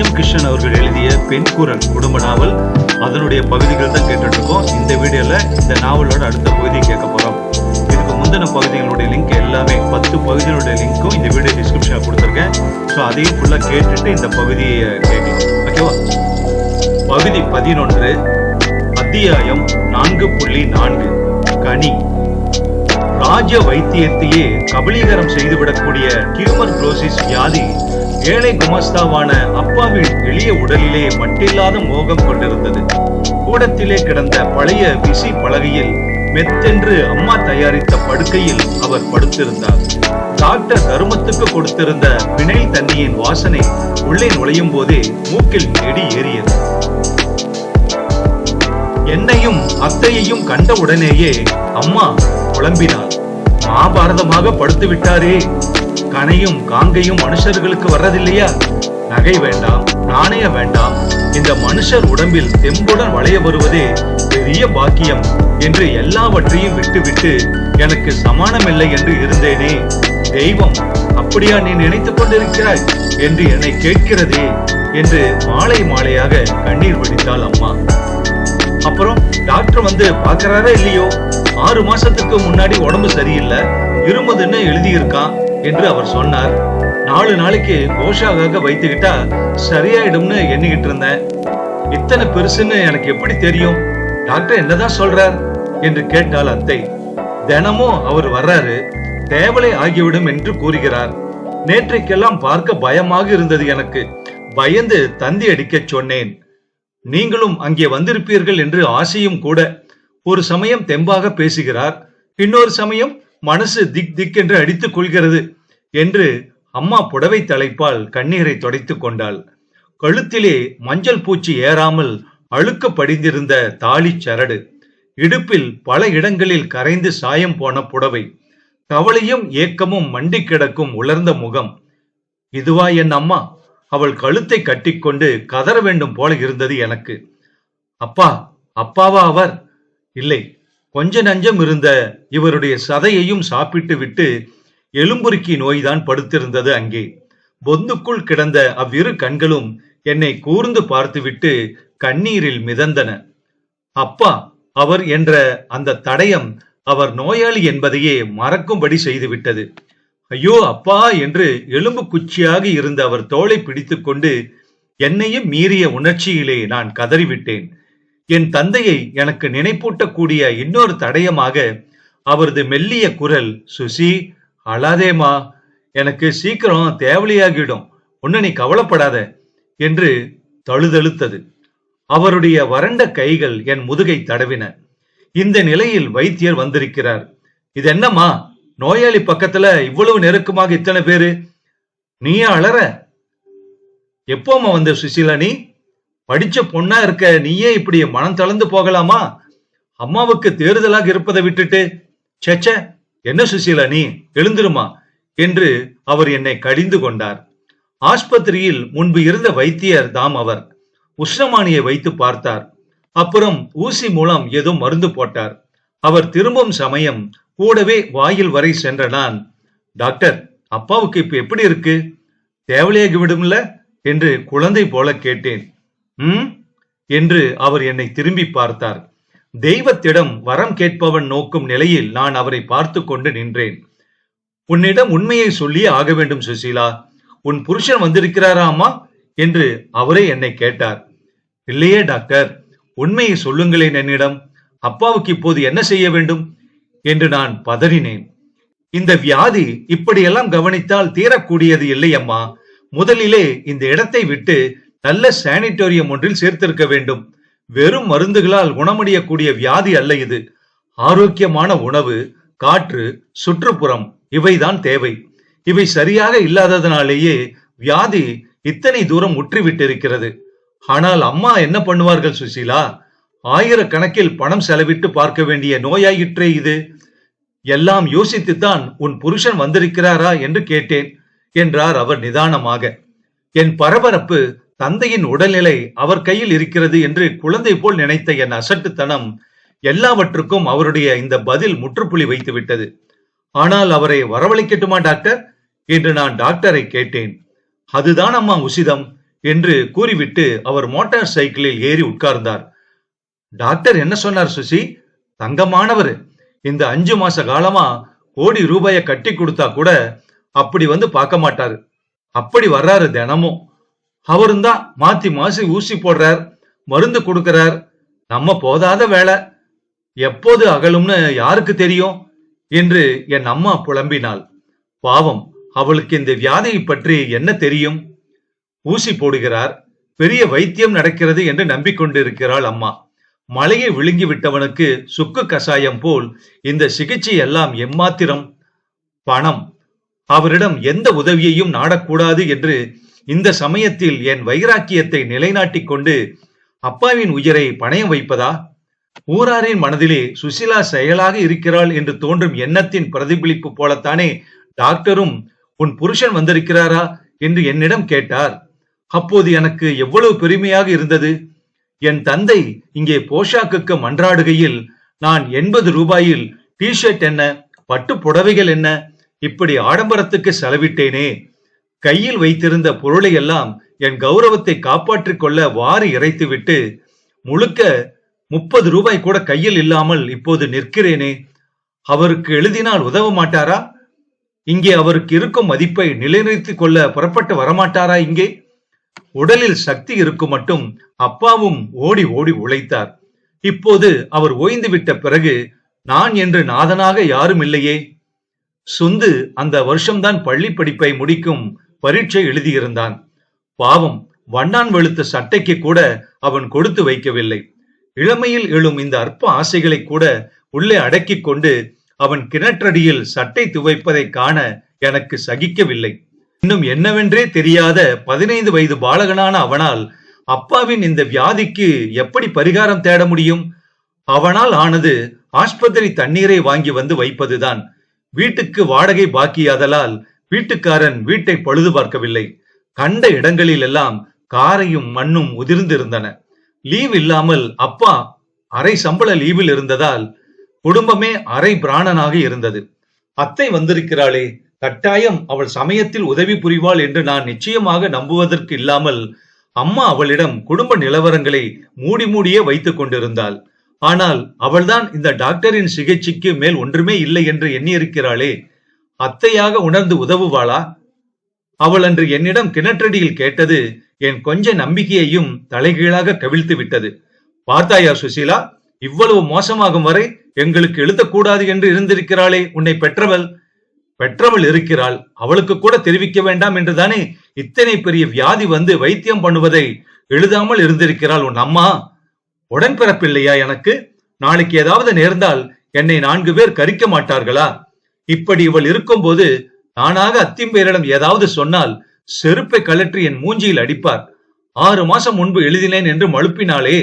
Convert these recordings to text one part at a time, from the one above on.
M Krishnan அவர்கள் எழுதிய பெண் குரல் குடும்ப நாவல். அதனுடைய பகுதிகள் தான் கேட்டுட்ருக்கோம். இந்த வீடியோவில் இந்த நாவலோட அடுத்த பகுதியை கேட்க போகிறோம் இதுக்கு முந்தின பகுதிகளுடைய லிங்க் எல்லாமே பத்து பகுதிகளுடைய லிங்க்கும் இந்த வீடியோ டிஸ்கிரிப்ஷனில் கொடுத்துருக்கேன். ஸோ அதையும் ஃபுல்லாக கேட்டுட்டு இந்த பகுதியை கேட்கலாம். ஓகேவா பகுதி பதினொன்று அத்தியாயம் நான்கு புள்ளி நான்கு. கனி. ராஜ வைத்தியத்தையே கபலீகரம் செய்துவிடக்கூடிய டியூமர் குளோசிஸ் வியாதி ஏழை குமஸ்தாவான அப்பாவின் எளிய உடலிலே மட்டில்லாத மோகம் கொண்டிருந்தது. கூடத்திலே கிடந்த பழைய விசி பலகையில் மெத்தென்று அம்மா தயாரித்த படுக்கையில் அவர் படுத்திருந்தார். டாக்டர் தருமத்துக்கு கொடுத்திருந்த பிணைல் தண்ணியின் வாசனை உள்ளே நுழையும் போதே மூக்கில் நெடி ஏறியது. என்னையும் அத்தையையும் கண்ட உடனேயே அம்மா புலம்பினாள் மகாபாரதமாக படுத்து விட்டாரே கனையும் காங்கையும் மனுஷர்களுக்கு வர்றதில்லையா? நகை வேண்டாம் நாணய வேண்டாம். இந்த மனுஷர் உடம்பில் தெம்புடன் வளைய வருவதே பெரிய பாக்கியம் என்று எல்லாவற்றையும் விட்டுவிட்டு எனக்கு சமானமில்லை என்று இருந்தேனே. தெய்வம் அப்படியா நீ நினைத்துக் கொண்டிருக்கிறாய் என்று என்னை கேட்கிறதே என்று மாலை மாலையாக கண்ணீர் வடித்தாள் அம்மா. அப்புறம் டாக்டர் வந்து பாக்குறாரா இல்லையோ? ஆறு மாசத்துக்கு முன்னாடி உடம்பு சரியில்லை இருமதுன்னு எழுதியிருக்கான் என்று அவர் சொன்னார். நாலு நாளைக்கு கோஷாக வைத்துக்கிட்டா சரியாயிடும்னு எண்ணிக்கிட்டு இருந்தேன். இத்தனை பெருசுன்னு எனக்கு எப்படி தெரியும்? டாக்டர் என்னதான் சொல்றார்? என்று கேட்டாள் அத்தை. தினமும் அவர் வர்றாரு. தேவலை ஆகிவிடும் என்று கூறுகிறார். நேற்றைக்கெல்லாம் பார்க்க பயமாக இருந்தது எனக்கு. பயந்து தந்தி அடிக்கச் சொன்னேன். நீங்களும் அங்கே வந்திருப்பீர்கள் என்று ஆசையும் கூட. ஒரு சமயம் தெம்பாக பேசுகிறார். இன்னொரு சமயம் மனசு திக் திக் என்று அடித்துக் கொள்கிறது என்று அம்மா புடவை தலைப்பால் கண்ணீரை துடைத்துக் கொண்டாள். கழுத்திலே மஞ்சள் பூச்சி ஏறாமல் அழுக்க படிந்திருந்த தாலி சரடு. இடுப்பில் பல இடங்களில் கரைந்து சாயம் போன புடவை. கவலையும் ஏக்கமும் மண்டி கிடக்கும் உலர்ந்த முகம். இதுவா என் அம்மா? அவள் கழுத்தை கட்டிக்கொண்டு கதற வேண்டும் போல இருந்தது எனக்கு. அப்பா அப்பாவா அவர்? இல்லை கொஞ்ச நஞ்சம் இருந்த இவருடைய சதையையும் சாப்பிட்டு விட்டு எலும்புருக்கி நோய்தான் படுத்திருந்தது அங்கே. பொந்துக்குள் கிடந்த அவ்விரு கண்களும் என்னை கூர்ந்து பார்த்துவிட்டு கண்ணீரில் மிதந்தன. அப்பா அவர் என்ற அந்த தடயம் அவர் நோயாளி என்பதையே மறக்கும்படி செய்துவிட்டது. ஐயோ அப்பா என்று எலும்பு குச்சியாக இருந்த அவர் தோளை பிடித்துக்கொண்டு என்னையும் மீறிய உணர்ச்சியிலே நான் கதறிவிட்டேன். என் தந்தையை எனக்கு நினைப்பூட்டக்கூடிய இன்னொரு தடயமாக அவரது மெல்லிய குரல் சுசி அழாதேமா எனக்கு சீக்கிரம் தேவலியாகிடும் ஒன்னு நீ கவலைப்படாத என்று தழுதழுத்தது. அவருடைய வறண்ட கைகள் என் முதுகை தடவின. இந்த நிலையில் வைத்தியர் வந்திருக்கிறார். இது என்னம்மா நோயாளி பக்கத்துல இவ்வளவு நெருக்கமாக இத்தனை பேரு? நீயே அலற எப்போம்மா வந்த சுசீலா நீ? படிச்ச பொண்ணா இருக்க நீயே இப்படி மனம் தளர்ந்து போகலாமா? அம்மாவுக்கு தேறுதலாக இருப்பதை விட்டுட்டு சேச்ச என்ன சுசீலா நீ? எழுந்திருமா? என்று அவர் என்னை கடிந்து கொண்டார். ஆஸ்பத்திரியில் முன்பு இருந்த வைத்தியர் தாம் அவர். உஷ்ணமானியை வைத்து பார்த்தார். அப்புறம் ஊசி மூலம் ஏதோ மருந்து போட்டார். அவர் திரும்பும் சமயம் கூடவே வாயில் வரை சென்ற நான் டாக்டர் அப்பாவுக்கு இப்ப எப்படி இருக்கு? தேவலையாகி விடும்ல? என்று குழந்தை போல கேட்டேன். ம்? என்று அவர் என்னை திரும்பி பார்த்தார். தெய்வத்திடம் வரம் கேட்பவன் நோக்கும் நிலையில் நான் அவரை பார்த்து கொண்டு நின்றேன். உன்னிடம் உண்மையை சொல்லி ஆக வேண்டும் சுசீலா. உன் புருஷன் வந்திருக்கிறாராமா? என்று அவரே என்னை கேட்டார். இல்லையே டாக்டர். உண்மையை சொல்லுங்களேன் என்னிடம். அப்பாவுக்கு இப்போது என்ன செய்ய வேண்டும்? என்று நான் பதறினேன். இந்த வியாதி இப்படியெல்லாம் கவனித்தால் தீரக்கூடியது இல்லை அம்மா. முதலிலே இந்த இடத்தை விட்டு நல்ல சானிட்டோரியம் ஒன்றில் சேர்த்திருக்க வேண்டும். வெறும் மருந்துகளால் குணமடையக்கூடிய வியாதி அல்ல இது. ஆரோக்கியமான உணவு காற்று சுற்றுப்புறம் இவைதான் தேவை. இவை சரியாக இல்லாததனாலேயே வியாதி இத்தனை தூரம் முற்றிவிட்டிருக்கிறது ஆனால் அம்மா என்ன பண்ணுவார்கள் சுசீலா? ஆயிரக்கணக்கில் பணம் செலவிட்டு பார்க்க வேண்டிய நோயாயிற்றே இது. எல்லாம் யோசித்துத்தான் உன் புருஷன் வந்திருக்கிறாரா என்று கேட்டேன் என்றார் அவர் நிதானமாக. என் பரபரப்பு தந்தையின் உடல்நிலை அவர் கையில் இருக்கிறது என்று குழந்தை போல் நினைத்த என் அசட்டுத்தனம் எல்லாவற்றுக்கும் அவருடைய இந்த பதில் முற்றுப்புள்ளி வைத்து விட்டது ஆனால் அவரை வரவழைக்கட்டுமா டாக்டர்? என்று நான் டாக்டரை கேட்டேன். அதுதான் அம்மா உசிதம் என்று கூறிவிட்டு அவர் மோட்டார் சைக்கிளில் ஏறி உட்கார்ந்தார். டாக்டர் என்ன சொன்னார் சுசி? தங்கமானவர். இந்த அஞ்சு மாச காலமா கோடி ரூபாய கட்டி கொடுத்தா கூட அப்படி வந்து பார்க்க மாட்டாரு. அப்படி வர்றாரு தினமும். அவரும் தான் மாத்தி மாசி ஊசி போடுறார் மருந்து கொடுக்கிறார். நம்ம போதாத வேலை. எப்போது அகலும்னு யாருக்கு தெரியும்? என்று என் அம்மா புலம்பினாள். பாவம் அவளுக்கு இந்த வியாதியை பற்றி என்ன தெரியும்? ஊசி போடுகிறார் பெரிய வைத்தியம் நடக்கிறது என்று நம்பிக்கொண்டிருக்கிறாள் அம்மா. மலையை விழுங்கி விட்டவனுக்கு சுக்கு கசாயம் போல் இந்த சிகிச்சை எல்லாம் எம்மாத்திரம் பணம். அவரிடம் எந்த உதவியையும் நாடக்கூடாது என்று இந்த சமயத்தில் என் வைராக்கியத்தை நிலைநாட்டிக் கொண்டு அப்பாவின் உயிரை பணயம் வைப்பதா? ஊராரின் மனதிலே சுசிலா செயலாக இருக்கிறாள் என்று தோன்றும் எண்ணத்தின் பிரதிபலிப்பு போலத்தானே டாக்டரும் உன் புருஷன் வந்திருக்கிறாரா? என்று என்னிடம் கேட்டார். அப்போது எனக்கு எவ்வளவு பெருமையாக இருந்தது? என் தந்தை இங்கே போஷாக்குக்கு மன்றாடுகையில் நான் எண்பது ரூபாயில் டி ஷர்ட் என்ன? பட்டு புடவைகள் என்ன? இப்படி ஆடம்பரத்துக்கு செலவிட்டேனே. கையில் வைத்திருந்த பொருளை எல்லாம் என் கௌரவத்தை காப்பாற்றிக் கொள்ள வாரி இறைத்துவிட்டு முழுக்க முப்பது ரூபாய் கூட கையில் இல்லாமல் இப்போது நிற்கிறேனே. அவருக்கு எழுதினால் உதவ மாட்டாரா? இங்கே அவருக்கு இருக்கும் மதிப்பை நிலைநிறுத்திக் கொள்ள புறப்பட்டு வரமாட்டாரா இங்கே? உடலில் சக்தி இருக்கும் மட்டும் அப்பாவும் ஓடி ஓடி உழைத்தார். இப்போது அவர் ஓய்ந்துவிட்ட பிறகு நான் என்று நாதனாக யாரும் இல்லையே? சுந்து அந்த வருஷம்தான் பள்ளி படிப்பை முடிக்கும் பரீட்சை எழுதியிருந்தான். பாவம் வண்ணான் வெளுத்த சட்டைக்கு கூட அவன் கொடுத்து வைக்கவில்லை. இளமையில் எழும் இந்த அற்ப ஆசைகளை கூட உள்ளே அடக்கிக் கொண்டு அவன் கிணற்றடியில் சட்டை துவைப்பதை காண எனக்கு சகிக்கவில்லை. இன்னும் என்னவென்றே தெரியாத பதினைந்து வயது பாலகனான அவனால் அப்பாவின் இந்த வியாதிக்கு எப்படி பரிகாரம் தேட முடியும்? அவனால் ஆனது ஆஸ்பத்திரி தண்ணீரை வாங்கி வந்து வைப்பதுதான். வீட்டுக்கு வாடகை பாக்கியாதலால் வீட்டுக்காரன் வீட்டை பழுது பார்க்கவில்லை. கண்ட இடங்களில் எல்லாம் காரையும் மண்ணும் உதிர்ந்திருந்தன. லீவ் இல்லாமல் அப்பா அரை சம்பள லீவில் இருந்ததால் குடும்பமே அரை பிராணனாக இருந்தது. அத்தை வந்திருக்கிறாளே கட்டாயம் அவள் சமயத்தில் உதவி புரிவாள் என்று நான் நிச்சயமாக நம்புவதற்கு இல்லாமல் அம்மா அவளிடம் குடும்ப நிலவரங்களை மூடி மூடியே வைத்துக் கொண்டிருந்தாள். ஆனால் அவள்தான் இந்த டாக்டரின் சிகிச்சைக்கு மேல் ஒன்றுமே இல்லை என்று எண்ணியிருக்கிறாளே. அத்தையாக உணர்ந்து உதவுவாளா? அவள் அன்று என்னிடம் கிணற்றடியில் கேட்டது என் கொஞ்ச நம்பிக்கையையும் தலைகீழாக கவிழ்த்து விட்டது. பார்த்தாயா சுசீலா? இவ்வளவு மோசமாகும் வரை எங்களுக்கு எழுதக்கூடாது என்று இருந்திருக்கிறாளே உன்னை பெற்றவள். பெற்றவள் இருக்கிறாள். அவளுக்கு கூட தெரிவிக்க வேண்டாம் என்றுதானே இத்தனை பெரிய வியாதி வந்து வைத்தியம் பண்ணுவதை எழுதாமல் இருந்திருக்கிறாள் உன் அம்மா? உடன்பிறப்பில்லையா எனக்கு? நாளைக்கு ஏதாவது நேர்ந்தால் என்னை நான்கு பேர் கரிக்க மாட்டார்களா? இப்படி இவள் இருக்கும்போது நானாக அத்திம்பேரிடம் ஏதாவது சொன்னால் செருப்பை கழற்றி என் மூஞ்சியில் அடிப்பார். ஆறு மாசம் முன்பு எழுதினேன் என்று மழுப்பினாலே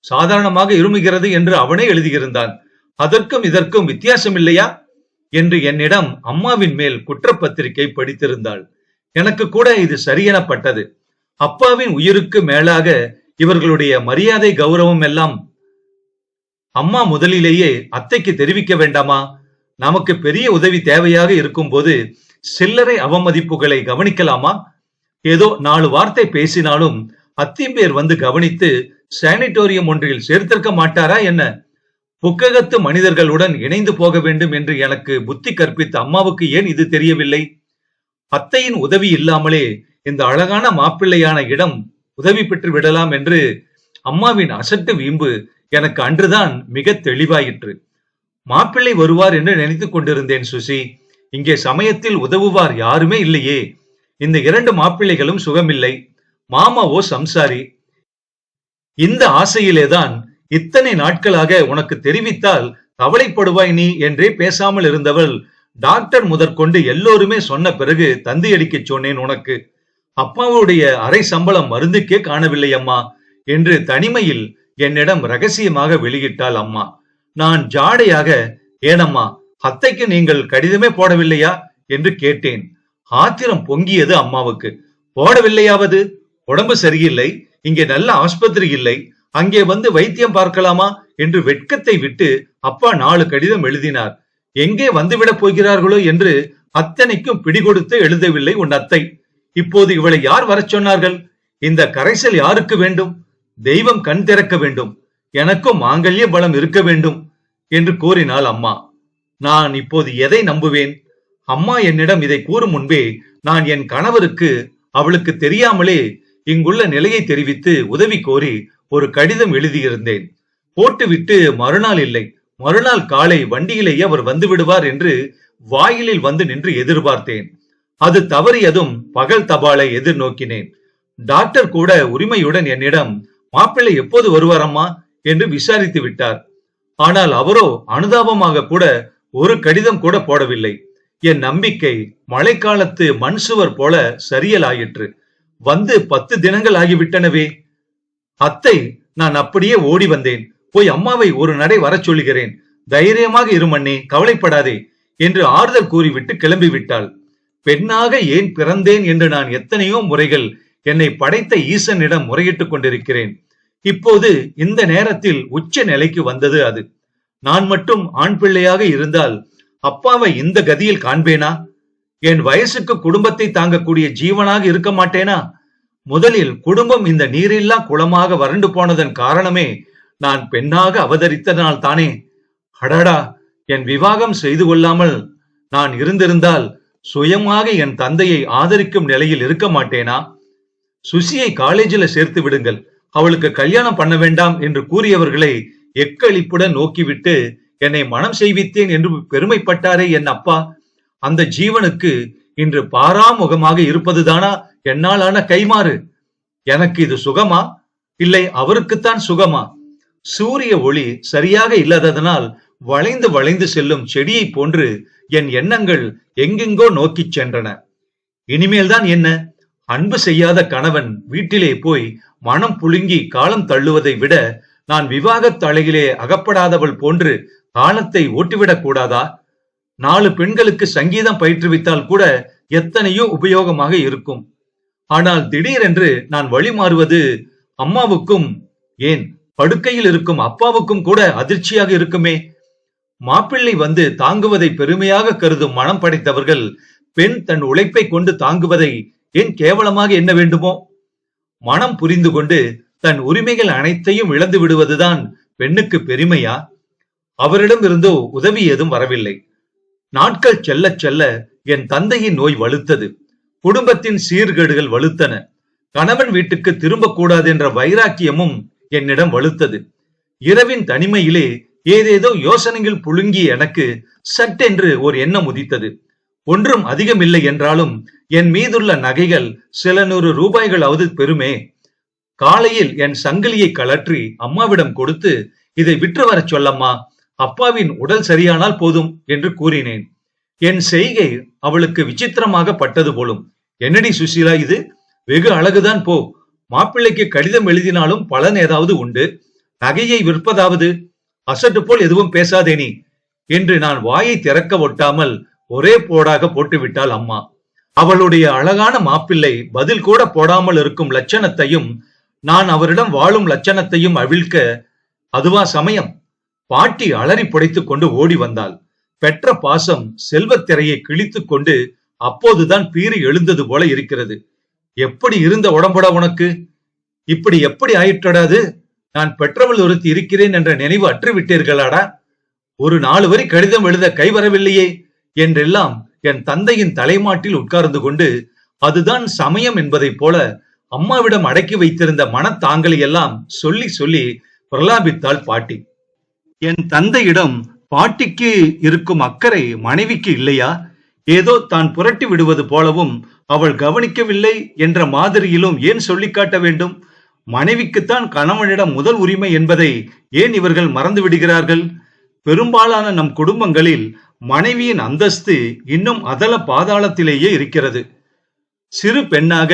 சாதாரணமாக இருமுகிறது என்று அவனே எழுதியிருந்தான். அதற்கும் இதற்கும் வித்தியாசம் இல்லையா என்று என்னிடம் அம்மாவின் மேல் குற்றப்பத்திரிகை படித்திருந்தாள். எனக்கு கூட இது சரியெனப்பட்டது. அப்பாவின் உயிருக்கு மேலாக இவர்களுடைய மரியாதை கௌரவம் எல்லாம் அம்மா முதலிலேயே அத்தைக்கு தெரிவிக்க வேண்டாமா? நமக்கு பெரிய உதவி தேவையாக இருக்கும்போது சில்லறை அவமதிப்புகளை கவனிக்கலாமா? ஏதோ நாலு வார்த்தை பேசினாலும் அத்திம்பேர் வந்து கவனித்து சானிட்டோரியம் ஒன்றில் சேர்த்திருக்க மாட்டாரா என்ன? புக்ககத்து மனிதர்களுடன் இணைந்து போக வேண்டும் என்று எனக்கு புத்தி கற்பித்த அம்மாவுக்கு ஏன் இது தெரியவில்லை? அத்தையின் உதவி இல்லாமலே இந்த அழகான மாப்பிள்ளையான இடம் உதவி பெற்று விடலாம் என்று அம்மாவின் அசட்டு வீம்பு எனக்கு அன்றுதான் மிக தெளிவாயிற்று. மாப்பிள்ளை வருவார் என்று நினைத்துக் கொண்டிருந்தேன் சுசி. இங்கே சமயத்தில் உதவுவார் யாருமே இல்லையே. இந்த இரண்டு மாப்பிள்ளைகளும் சுகமில்லை. மாமாவோ சம்சாரி. இந்த ஆசையிலேதான் இத்தனை நாட்களாக உனக்கு தெரிவித்தால் கவலைப்படுவாய் நீ என்றே பேசாமல் இருந்தவள். டாக்டர் முதற்கொண்டு எல்லோருமே சொன்ன பிறகு தந்தி சொன்னேன் உனக்கு. அப்பாவுடைய அரை சம்பளம் மருந்துக்கே காணவில்லை அம்மா என்று தனிமையில் என்னிடம் ரகசியமாக வெளியிட்டாள் அம்மா. நான் ஜாடையாக ஏனம்மா அத்தைக்கு நீங்கள் கடிதமே போடவில்லையா? என்று கேட்டேன். ஆத்திரம் பொங்கியது அம்மாவுக்கு. போடவில்லையாவது? உடம்பு சரியில்லை. இங்கே நல்ல ஆஸ்பத்திரி இல்லை. அங்கே வந்து வைத்தியம் பார்க்கலாமா என்று வெட்கத்தை விட்டு அப்பா நாலு கடிதம் எழுதினார். எங்கே வந்துவிடப் போகிறார்களோ என்று அத்தனைக்கும் பிடிகொடுத்து எழுதவில்லை உன் அத்தை. இப்போது இவளை யார் வரச் சொன்னார்கள்? இந்த கரைசல் யாருக்கு வேண்டும்? தெய்வம் கண் திறக்க வேண்டும். எனக்கும் மாங்கல்ய பலம் இருக்க வேண்டும் என்று கூறினாள் அம்மா. நான் இப்போது எதை நம்புவேன்? அம்மா என்னிடம் இதை கூறும் முன்பே நான் என் கணவருக்கு அவளுக்கு தெரியாமலே இங்குள்ள நிலையை தெரிவித்து உதவி கோரி ஒரு கடிதம் எழுதியிருந்தேன். போட்டுவிட்டு மறுநாள் இல்லை. மறுநாள் காலை வண்டியிலேயே அவர் வந்து விடுவார் என்று வாயிலில் வந்து நின்று எதிர்பார்த்தேன். அது தவறியதும் பகல் தபாலை எதிர்நோக்கினேன். டாக்டர் கூட உரிமையுடன் என்னிடம் மாப்பிள்ளை எப்போது வருவாரம்மா? என்று விசாரித்து விட்டார். ஆனால் அவரோ அனுதாபமாக கூட ஒரு கடிதம் கூட போடவில்லை. என் நம்பிக்கை மழைக்காலத்து மண் சுவர் போல சரியலாயிற்று. வந்து பத்து தினங்கள் ஆகிவிட்டனவே. அத்தை நான் அப்படியே ஓடி வந்தேன். போய் அம்மாவை ஒரு நடை வரச் சொல்லுகிறேன். தைரியமாக இருமண்ணே கவலைப்படாதே என்று ஆறுதல் கூறிவிட்டு கிளம்பி விட்டாள். பெண்ணாக ஏன் பிறந்தேன் என்று நான் எத்தனையோ முறைகள் என்னை படைத்த ஈசனிடம் முறையிட்டுக் கொண்டிருக்கிறேன். இப்போது இந்த நேரத்தில் உச்ச நிலைக்கு வந்தது அது. நான் மட்டும் ஆண் பிள்ளையாக இருந்தால் அப்பாவை இந்த கதியில் காண்பேனா? என் வயசுக்கு குடும்பத்தை தாங்கக்கூடிய ஜீவனாக இருக்க மாட்டேனா? முதலில் குடும்பம் இந்த நீரில்லா குளமாக வறண்டு போனதன் காரணமே நான் பெண்ணாக அவதரித்ததனால் தானே. அடடா என் விவாகம் செய்து கொள்ளாமல் நான் இருந்திருந்தால் சுயமாக என் தந்தையை ஆதரிக்கும் நிலையில் இருக்க மாட்டேனா? சுசியை காலேஜில் சேர்த்து விடுங்கள். அவளுக்கு கல்யாணம் பண்ண வேண்டாம் என்று கூறியவர்களை எக்களிப்புடன் நோக்கிவிட்டு என்னை மனம் செய்வித்தேன் என்று பெருமைப்பட்டாரே என் அப்பா. அந்த ஜீவனுக்கு இன்று பாராமுகமாக இருப்பதுதானா? என்னாலான கைமாறு எனக்கு இது சுகமா? இல்லை அவருக்குத்தான் சுகமா? சூரிய ஒளி சரியாக இல்லாததனால் வளைந்து வளைந்து செல்லும் செடியை போன்று என் எண்ணங்கள் எங்கெங்கோ நோக்கிச் சென்றன. இனிமேல்தான் என்ன? அன்பு செய்யாத கணவன் வீட்டிலே போய் மனம் புழுங்கி காலம் தள்ளுவதை விட நான் விவாகத் தலையிலே அகப்படாதவள் போன்று காலத்தை ஓட்டிவிடக் கூடாதா? நாலு பெண்களுக்கு சங்கீதம் பயிற்றுவித்தால் கூட எத்தனையோ உபயோகமாக இருக்கும். ஆனால் திடீரென்று நான் வழி மாறுவது அம்மாவுக்கும் ஏன் படுக்கையில் இருக்கும் அப்பாவுக்கும் கூட அதிர்ச்சியாக இருக்குமே. மாப்பிள்ளை வந்து தாங்குவதை பெருமையாக கருதும் மனம் படைத்தவர்கள் பெண் தன் உழைப்பை கொண்டு தாங்குவதை ஏன் கேவலமாக எண்ண வேண்டுமோ? மனம் புரிந்து கொண்டு தன் உரிமைகள் அனைத்தையும் இழந்து விடுவதுதான் பெண்ணுக்கு பெருமையா? அவரிடம் இருந்தோ உதவி ஏதும் வரவில்லை. நாட்கள் செல்ல செல்ல என் தந்தையின் நோய் வலுத்தது. குடும்பத்தின் சீர்கேடுகள் வலுத்தன. கணவன் வீட்டுக்கு திரும்பக்கூடாது என்ற வைராக்கியமும் என்னிடம் வலுத்தது. இரவின் தனிமையிலே ஏதேதோ யோசனையில் புழுங்கிய எனக்கு சட்டென்று ஒரு எண்ணம் உதித்தது. ஒன்றும் அதிகமில்லை என்றாலும் என் மீதுள்ள நகைகள் சில நூறு ரூபாய்களாவது பெருமே காலையில் என் சங்கிலியை கலற்றி அம்மாவிடம் கொடுத்து இதை விற்று வரச் சொல்லம்மா. அப்பாவின் உடல் சரியானால் போதும் என்று கூறினேன். என் செய்கை அவளுக்கு விசித்திரமாக பட்டது போலும். என்னடி சுசீலா இது? வெகு அழகுதான் போ. மாப்பிள்ளைக்கு கடிதம் எழுதினாலும் பலன் ஏதாவது உண்டு? நகையை விற்பதாவது? அசட்டு போல் எதுவும் பேசாதே நீ என்று நான் வாயை திறக்க ஒட்டாமல் ஒரே போடாக போட்டுவிட்டாள் அம்மா. அவளுடைய அழகான மாப்பிள்ளை பதில் கூட போடாமல் இருக்கும் லட்சணத்தையும் நான் அவரிடம் வாழும் லட்சணத்தையும் அவிழ்க்க அதுவா சமயம்? பாட்டி அலறி புடைத்துக் கொண்டு ஓடி வந்தாள். பெற்ற பாசம் செல்வத்திரையை கிழித்துக் கொண்டு அப்போதுதான் பீறி எழுந்தது போல இருக்கிறது. எப்படி இருந்த உடம்புடா உனக்கு? இப்படி எப்படி ஆயிற்றடாது? நான் பெற்றவள் ஒருத்தி இருக்கிறேன் என்ற நினைவு அற்றுவிட்டீர்களாடா? ஒரு நாலு வரி கடிதம் எழுத கைவரவில்லையே என்றெல்லாம் என் தந்தையின் தலைமாட்டில் உட்கார்ந்து கொண்டு அதுதான் சமயம் என்பதைப் போல அம்மாவிடம் அடக்கி வைத்திருந்த மனத்தாங்களை எல்லாம் சொல்லி சொல்லி பிரலாபித்தாள் பாட்டி. என் தந்தையிடம் பாட்டிக்கு இருக்கும் அக்கறை மனைவிக்கு இல்லையா? ஏதோ தான் புரட்டி விடுவது போலவும் அவள் கவனிக்கவில்லை என்ற மாதிரியிலும் ஏன் சொல்லிக்காட்ட வேண்டும்? மனைவிக்குத்தான் கணவனிடம் முதல் உரிமை என்பதை ஏன் இவர்கள் மறந்து விடுகிறார்கள்? பெரும்பாலான நம் குடும்பங்களில் மனைவியின் அந்தஸ்து இன்னும் அதல பாதாளத்திலேயே இருக்கிறது. சிறு பெண்ணாக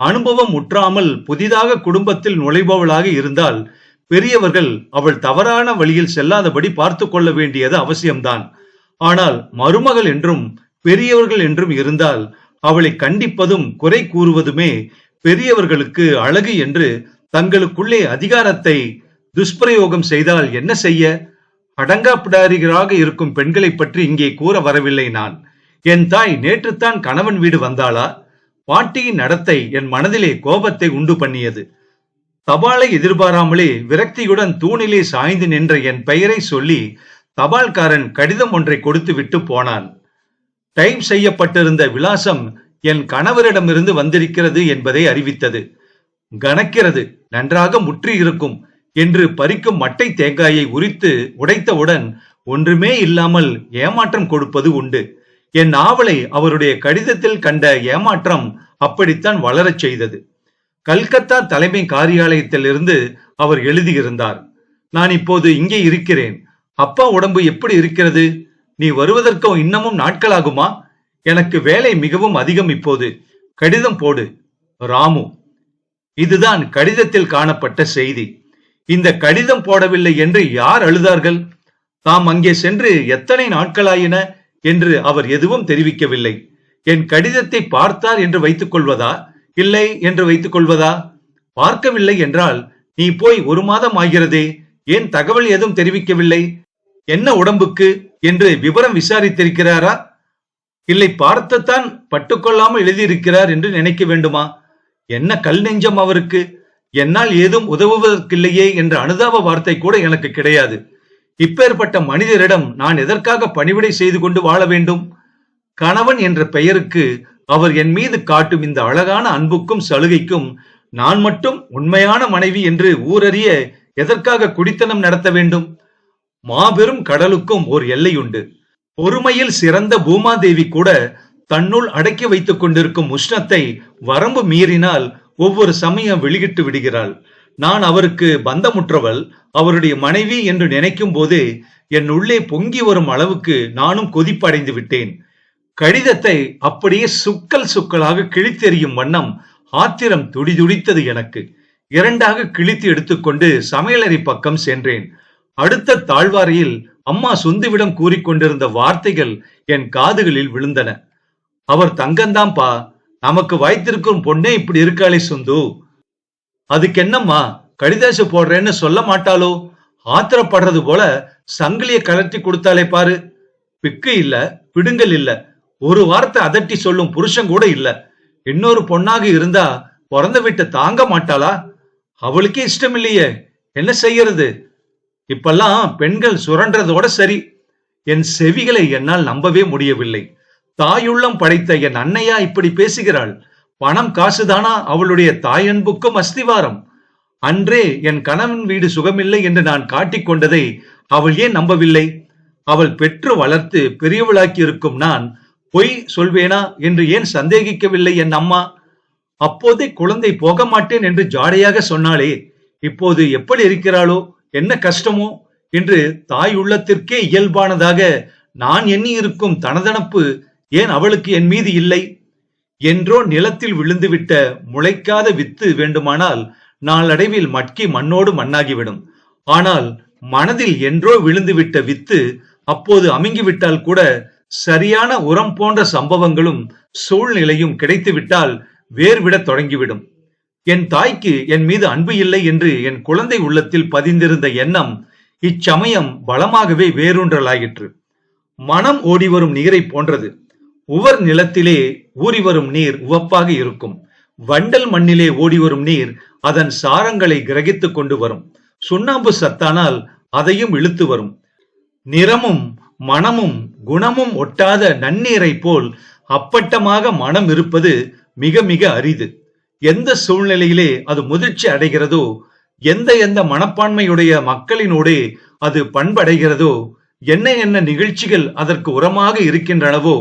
அனுபவம் முற்றாமல் புதிதாக குடும்பத்தில் நுழைபவளாக இருந்தால் பெரியவர்கள் அவள் தவறான வழியில் செல்லாதபடி பார்த்து கொள்ள வேண்டியது அவசியம்தான். ஆனால் மருமகள் என்றும் பெரியவர்கள் என்றும் இருந்தால் அவளை கண்டிப்பதும் குறை கூறுவதுமே பெரியவர்களுக்கு அழகு என்று தங்களுக்குள்ளே அதிகாரத்தை துஷ்பிரயோகம் செய்தால் என்ன செய்ய? அடங்காப்பிடாரிகளாக இருக்கும் பெண்களை பற்றி இங்கே கூற வரவில்லை நான். என் தாய் நேற்றுத்தான் கணவன் வீடு வந்தாளா? பாட்டியின் நடத்தை என் மனதிலே கோபத்தை உண்டு பண்ணியது. தபாலை எதிர்பாராமலே விரக்தியுடன் தூணிலே சாய்ந்து நின்ற என் பெயரை சொல்லி தபால்காரன் கடிதம் ஒன்றை கொடுத்துவிட்டு போனான். டைப் செய்யப்பட்டிருந்த விலாசம் என் கணவரிடமிருந்து வந்திருக்கிறது என்பதை அறிவித்தது. கணக்கிறது நன்றாக முற்றி இருக்கும் என்று பறிக்கும் மட்டை தேங்காயை உரித்து உடைத்தவுடன் ஒன்றுமே இல்லாமல் ஏமாற்றம் கொடுப்பது உண்டு. என் ஆவலை அவருடைய கடிதத்தில் கண்ட ஏமாற்றம் அப்படித்தான் வளரச் செய்தது. கல்கத்தா தலைமை காரியாலயத்திலிருந்து அவர் எழுதியிருந்தார். நான் இப்போது இங்கே இருக்கிறேன். அப்பா உடம்பு எப்படி இருக்கிறது? நீ வருவதற்கும் இன்னமும் நாட்களாகுமா? எனக்கு வேலை மிகவும் அதிகம் இப்போது. கடிதம் போடு. ராமு. இதுதான் கடிதத்தில் காணப்பட்ட செய்தி. இந்த கடிதம் போடவில்லை என்று யார் அழுதார்கள்? தாம் அங்கே சென்று எத்தனை நாட்களாயின என்று அவர் எதுவும் தெரிவிக்கவில்லை. என் கடிதத்தை பார்த்தார் என்று வைத்துக் கொள்வதா? இல்லை என்று வைத்துக் கொள்வதா பார்க்கவில்லை என்றால் நீ போய் ஒரு மாதம் ஆகிறதே ஏன் தகவல் எதுவும் தெரிவிக்கவில்லை? என்ன உடம்புக்கு? என்று விவரம் விசாரித்திருக்கிறாரா? இல்லை பார்த்தத்தான் பட்டுக்கொள்ளாமல் எழுதியிருக்கிறார் என்று நினைக்க வேண்டுமா? என்ன கல் நெஞ்சம் அவருக்கு? என்னால் ஏதும் உதவுவதற்கில்லையே என்ற அனுதாப வார்த்தை கூட எனக்கு கிடையாது. இப்பேற்பட்ட மனிதரிடம் நான் எதற்காக பணிவிடை செய்து கொண்டு வாழ வேண்டும்? கணவன் என்ற பெயருக்கு அவர் என் மீது காட்டும் இந்த அழகான அன்புக்கும் சலுகைக்கும் நான் மட்டும் உண்மையான மனைவி என்று ஊரறிய எதற்காக குடித்தனம் நடத்த வேண்டும்? மாபெரும் கடலுக்கும் ஒரு எல்லை உண்டு. பொறுமையில் சிறந்த பூமாதேவி கூட தன்னுள் அடக்கி வைத்துக் கொண்டிருக்கும் உஷ்ணத்தை வரம்பு மீறினால் ஒவ்வொரு சமயம் வெளியிட்டு விடுகிறாள். நான் அவருக்கு பந்தமுற்றவள் அவருடைய மனைவி என்று நினைக்கும் போது என் உள்ளே பொங்கி வரும் அளவுக்கு நானும் கொதிப்படைந்து விட்டேன். கடிதத்தை அப்படியே சுக்கல் சுக்கலாக கிழித்தெறியும் வண்ணம் ஆத்திரம் துடிதுடித்தது எனக்கு. இரண்டாக கிழித்து எடுத்துக்கொண்டு சமையலறை பக்கம் சென்றேன். அடுத்த தாழ்வாரியில் அம்மா சுந்துவிடம் கூறிக்கொண்டிருந்த வார்த்தைகள் என் காதுகளில் விழுந்தன. அவர் தங்கந்தாம்பா நமக்கு வைத்திருக்கும் பொண்ணே இப்படி இருக்காளே சுந்து. அதுக்கு என்னம்மா கடிதாசு போடுறேன்னு சொல்ல மாட்டாளோ? ஆத்திரப்படுறது போல சங்கிலியை கலர்த்தி கொடுத்தாலே பாரு. பிக்கு இல்ல பிடுங்கல் இல்ல. ஒரு வார்த்தை அதட்டி சொல்லும் புருஷன் கூட இல்ல. இன்னொரு பொண்ணாக இருந்தா பிறந்த வீட்டை தாங்க மாட்டாளா? அவளுக்கே இஷ்டம் இல்லையே என்ன செய்யறது? இப்பெல்லாம் பெண்கள் சுரண்டதோட சரி. என் செவிகளை என்னால் நம்பவே முடியவில்லை. தாயுள்ளம் படைத்த என் அன்னையா இப்படி பேசுகிறாள். பணம் காசுதானா அவளுடைய தாயன்புக்கும் அஸ்திவாரம்? அன்றே என் கணவன் வீடு சுகமில்லை என்று நான் காட்டிக் கொண்டதை அவள் ஏன் நம்பவில்லை? அவள் பெற்று வளர்த்து பெரியவளாக்கி இருக்கும் நான் பொய் சொல்வேனா என்று ஏன் சந்தேகிக்கவில்லை என் அம்மா? அப்போதே குழந்தை போக மாட்டேன் என்று ஜாடையாக சொன்னாளே இப்போது எப்படி இருக்கிறாளோ என்ன கஷ்டமோ என்று தாய் உள்ளத்திற்கே இயல்பானதாக நான் எண்ணி இருக்கும் தனதனப்பு ஏன் அவளுக்கு என் மீது இல்லை? என்றோ நிலத்தில் விழுந்துவிட்ட முளைக்காத வித்து வேண்டுமானால் நாளடைவில் மட்கி மண்ணோடு மண்ணாகிவிடும். ஆனால் மனதில் என்றோ விழுந்துவிட்ட வித்து அப்போது அமுங்கிவிட்டால் கூட சரியான உரம் போன்ற சம்பவங்களும் சூழ்நிலையும் கிடைத்துவிட்டால் வேர்விடத் தொடங்கிவிடும். என் தாய்க்கு என் மீது அன்பு இல்லை என்று என் குழந்தை உள்ளத்தில் பதிந்திருந்த எண்ணம் இச்சமயம் பலமாகவே வேரூன்றலாயிற்று. மனம் ஓடிவரும் நீரை போன்றது. உவர் நிலத்திலே ஊறி வரும் நீர் உவப்பாக இருக்கும். வண்டல் மண்ணிலே ஓடிவரும் நீர் அதன் சாரங்களை கிரகித்துக் கொண்டு வரும். சுண்ணாம்பு சத்தானால் அதையும் இழுத்து வரும். நிறமும் மனமும் குணமும் ஒட்டாத நன்னீரை போல் அப்பட்டமாக மனம் இருப்பது மிக மிக அரிது. எந்த சூழ்நிலையிலே அது முதிர்ச்சி அடைகிறதோ எந்த எந்த மனப்பான்மையுடைய மக்களினோடே அது பண்படைகிறதோ என்ன என்ன நிகழ்ச்சிகள் அதற்கு உரமாக இருக்கின்றனவோ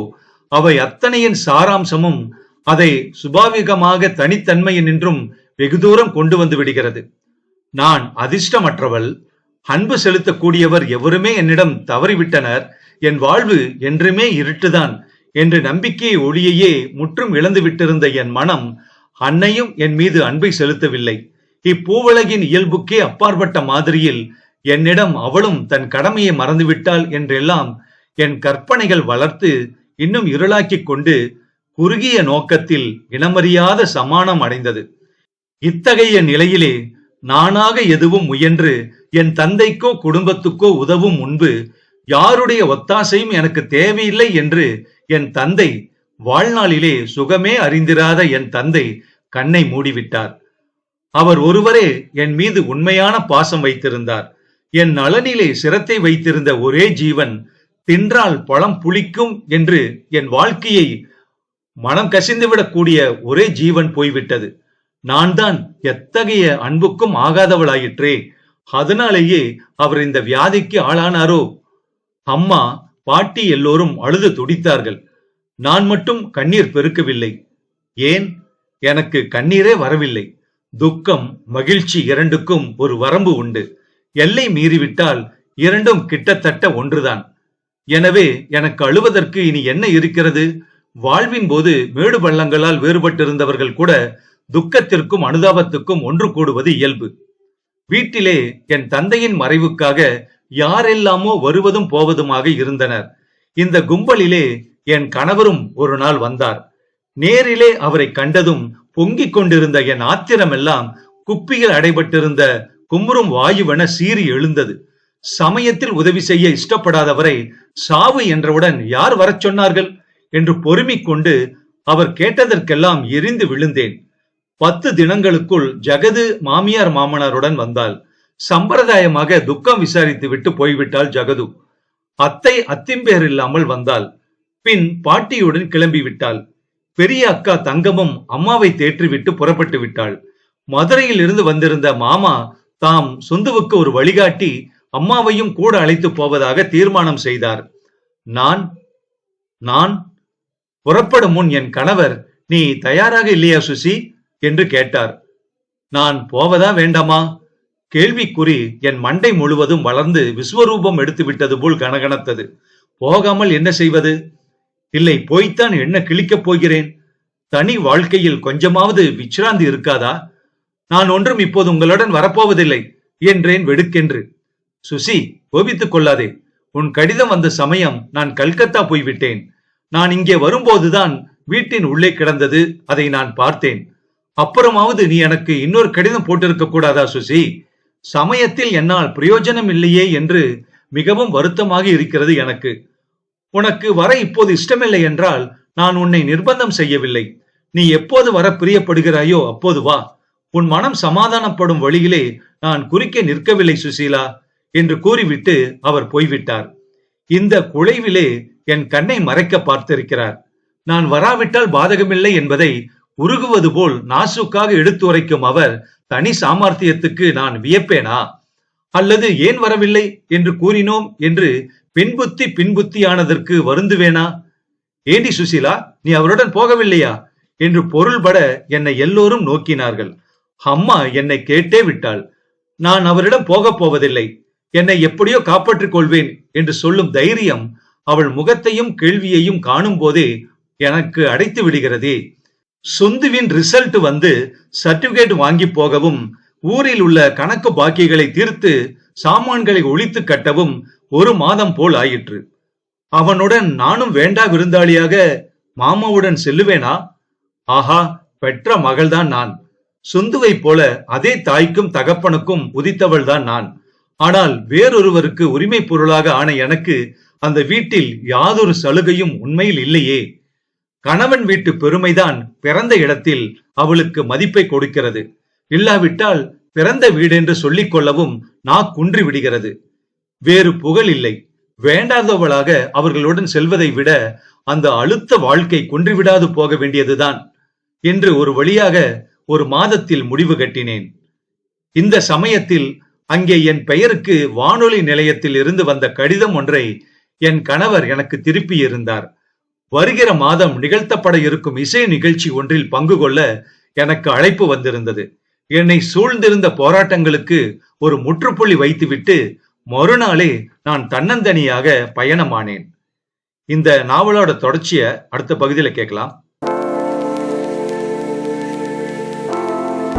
அவை அத்தனையின் சாராம்சமும் அதை சுபாவிகமாக தனித்தன்மையினின்றும் வெகு தூரம் கொண்டு வந்து விடுகிறது. நான் அதிர்ஷ்டமற்றவள் அன்பு செலுத்தக்கூடியவர் எவருமே என்னிடம் தவறிவிட்டனர் என் வாழ்வு என்றுமே இருட்டுதான் என்று நம்பிக்கை ஒளியையே முற்றும் இழந்து விட்டிருந்த என் மனம் அன்னையும் என் மீது அன்பை செலுத்தவில்லை. இப்பூவுலகின் இயல்புக்கே அப்பாற்பட்ட மாதிரியில் என்னிடம் அவளும் தன் கடமையை மறந்துவிட்டாள் என்றெல்லாம் என் கற்பனைகள் வளர்த்து இன்னும் இருளாக்கிக் கொண்டு குறுகிய நோக்கத்தில் இனமறியாத சமானம் அடைந்தது. இத்தகைய நிலையிலே நானாக எதுவும் முயன்று என் தந்தைக்கோ குடும்பத்துக்கோ உதவும் முன்பு யாருடைய ஒத்தாசையும் எனக்கு தேவையில்லை என்று என் தந்தை வாழ்நாளிலே சுகமே அறிந்திராத என் தந்தை கண்ணை மூடிவிட்டார். அவர் ஒருவரே என் மீது உண்மையான பாசம் வைத்திருந்தார். என் நலனிலே சிரத்தை வைத்திருந்த ஒரே ஜீவன் தின்றால் பழம் புளிக்கும் என்று என் வாழ்க்கையை மனம் கசிந்துவிடக்கூடிய ஒரே ஜீவன் போய்விட்டது. நான் தான் எத்தகைய அன்புக்கும் ஆகாதவளாயிற்றே. அதனாலேயே அவர் இந்த வியாதிக்கு ஆளானாரோ? அம்மா பாட்டி எல்லோரும் அழுது துடித்தார்கள். நான் மட்டும் கண்ணீர் பெருக்கவில்லை. ஏன்? எனக்கு கண்ணீரே வரவில்லை. துக்கம் மகிழ்ச்சி இரண்டுக்கும் ஒரு வரம்பு உண்டு. எல்லை மீறிவிட்டால் இரண்டும் கிட்டத்தட்ட ஒன்றுதான். எனவே எனக்கு அழுவதற்கு இனி என்ன இருக்கிறது? வாழ்வின் போது மேடு பள்ளங்களால் வேறுபட்டிருந்தவர்கள் கூட துக்கத்திற்கும் அனுதாபத்துக்கும் ஒன்று கூடுவது இயல்பு. வீட்டிலே என் தந்தையின் மறைவுக்காக யாரெல்லாமோ வருவதும் போவதுமாக இருந்தனர். இந்த கும்பலிலே என் கணவரும் ஒரு நாள் வந்தார். நேரிலே அவரை கண்டதும் பொங்கிக் கொண்டிருந்த என் ஆத்திரமெல்லாம் குப்பியில் அடைபட்டிருந்த குமுறும் வாயுவென சீறி எழுந்தது. சமயத்தில் உதவி செய்ய இஷ்டப்படாதவரை சாவு என்றவுடன் யார் வரச் சொன்னார்கள் என்று பொறுமிக் கொண்டு அவர் கேட்டதற்கெல்லாம் எரிந்து விழுந்தேன். பத்து தினங்களுக்குள் ஜகது மாமியார் மாமனாருடன் வந்தாள். சம்பிரதாயமாக துக்கம் விசாரித்து விட்டு போய்விட்டாள் ஜகது. அத்தை அத்திம்பேர் இல்லாமல் வந்தாள். பின் பாட்டியுடன் கிளம்பி விட்டாள். பெரிய அக்கா தங்கமும் அம்மாவை தேற்றிவிட்டு புறப்பட்டு விட்டாள். மதுரையில் இருந்து வந்திருந்த மாமா தாம் சொந்துவுக்கு ஒரு வழிகாட்டி அம்மாவையும் கூட அழைத்து போவதாக தீர்மானம் செய்தார். நான் நான் புறப்படும் முன் என் கணவர் நீ தயாராக இல்லையா சுசி? என்று கேட்டார். நான் போவதா வேண்டாமா? கேள்விக்குறி என் மண்டை முழுவதும் வளர்ந்து விஸ்வரூபம் எடுத்து விட்டது போல் கனகனத்தது. போகாமல் என்ன செய்வது? இல்லை போய்த்தான் என்ன கிழிக்கப் போகிறேன்? தனி வாழ்க்கையில் கொஞ்சமாவது விச்ராந்தி இருக்காதா? நான் ஒன்றும் இப்போது உங்களுடன் வரப்போவதில்லை என்றேன் வெடுக்கென்று. சுசி கோபித்துக் கொள்ளாதே. உன் கடிதம் வந்த சமயம் நான் கல்கத்தா போய்விட்டேன். நான் இங்கே வரும்போதுதான் வீட்டின் உள்ளே கிடந்தது அதை நான் பார்த்தேன். அப்புறமாவது நீ எனக்கு இன்னொரு கடிதம் போட்டிருக்க கூடாதா சுசி? சமயத்தில் என்னால் பிரயோஜனம் இல்லையே என்று மிகவும் வருத்தமாக இருக்கிறது எனக்கு. உனக்கு வர இப்போது இஷ்டமில்லை என்றால் நான் உன்னை நிர்பந்தம் செய்யவில்லை. நீ எப்போது வர பிரியப்படுகிறாயோ அப்போது வா. உன் மனம் சமாதானப்படும் வழியிலே நான் குறுக்கே நிற்கவில்லை சுசீலா என்று கூறிவிட்டு அவர் போய்விட்டார். இந்த குழைவிலே என் கண்ணை மறைக்க பார்த்திருக்கிறார். நான் வராவிட்டால் பாதகமில்லை என்பதை உருகுவது போல் நாசுக்காக எடுத்துரைக்கும் அவர் தனி சாமர்த்தியத்துக்கு நான் வியப்பேனா? அல்லது ஏன் வரவில்லை என்று கூறினோம் என்று பின்புத்தி பின்புத்தியானதற்கு வருந்துவேனா? ஏண்டி சுசீலா நீ அவருடன் போகவில்லையா? என்று பொருள்பட என்னை எல்லோரும் நோக்கினார்கள். அம்மா என்னை கேட்டே விட்டாள். நான் அவரிடம் போகப் போவதில்லை. என்னை எப்படியோ காப்பாற்றிக் கொள்வேன் என்று சொல்லும் தைரியம் அவள் முகத்தையும் கேள்வியையும் காணும் போதே எனக்கு அடைத்து விடுகிறதே. சொந்துவின் ரிசல்ட் வந்து சர்டிபிகேட் வாங்கி போகவும் ஊரில் உள்ள கணக்கு பாக்கிகளை தீர்த்து சாமான்களை ஒழித்து கட்டவும் ஒரு மாதம் போல் ஆயிற்று. அவனுடன் நானும் வேண்டா விருந்தாளியாக மாமாவுடன் செல்லுவேனா? ஆஹா பெற்ற மகள்தான் நான். சுந்துவை போல அதே தாய்க்கும் தகப்பனுக்கும் உதித்தவள்தான் நான். ஆனால் வேறொருவருக்கு உரிமை பொருளாக ஆன எனக்கு அந்த வீட்டில் யாதொரு சலுகையும் உண்மையில் இல்லையே. கணவன் வீட்டு பெருமைதான் பிறந்த இடத்தில் அவளுக்கு மதிப்பை கொடுக்கிறது. இல்லாவிட்டால் பிறந்த வீடென்று சொல்லிக் கொள்ளவும் நா குன்றி விடுகிறது. வேறு புகழ் இல்லை. வேண்டாதவளாக அவர்களுடன் செல்வதை விட அந்த அழுத்த வாழ்க்கை குன்றிவிடாது போக வேண்டியதுதான் என்று ஒரு வழியாக ஒரு மாதத்தில் முடிவு கட்டினேன். இந்த சமயத்தில் அங்கே என் பெயருக்கு வானொலி நிலையத்தில் இருந்து வந்த கடிதம் ஒன்றை என் கணவர் எனக்கு திருப்பியிருந்தார் வருகிற மாதம் நிகழ்த்தப்பட இருக்கும் இசை நிகழ்ச்சி ஒன்றில் பங்கு கொள்ள எனக்கு அழைப்பு வந்திருந்தது. என்னை சூழ்ந்திருந்த போராட்டங்களுக்கு ஒரு முற்றுப்புள்ளி வைத்துவிட்டு மறுநாளே நான் தன்னந்தனியாக பயணமானேன். இந்த நாவலோட தொடர்ச்சியை அடுத்த பகுதியில கேட்கலாம்.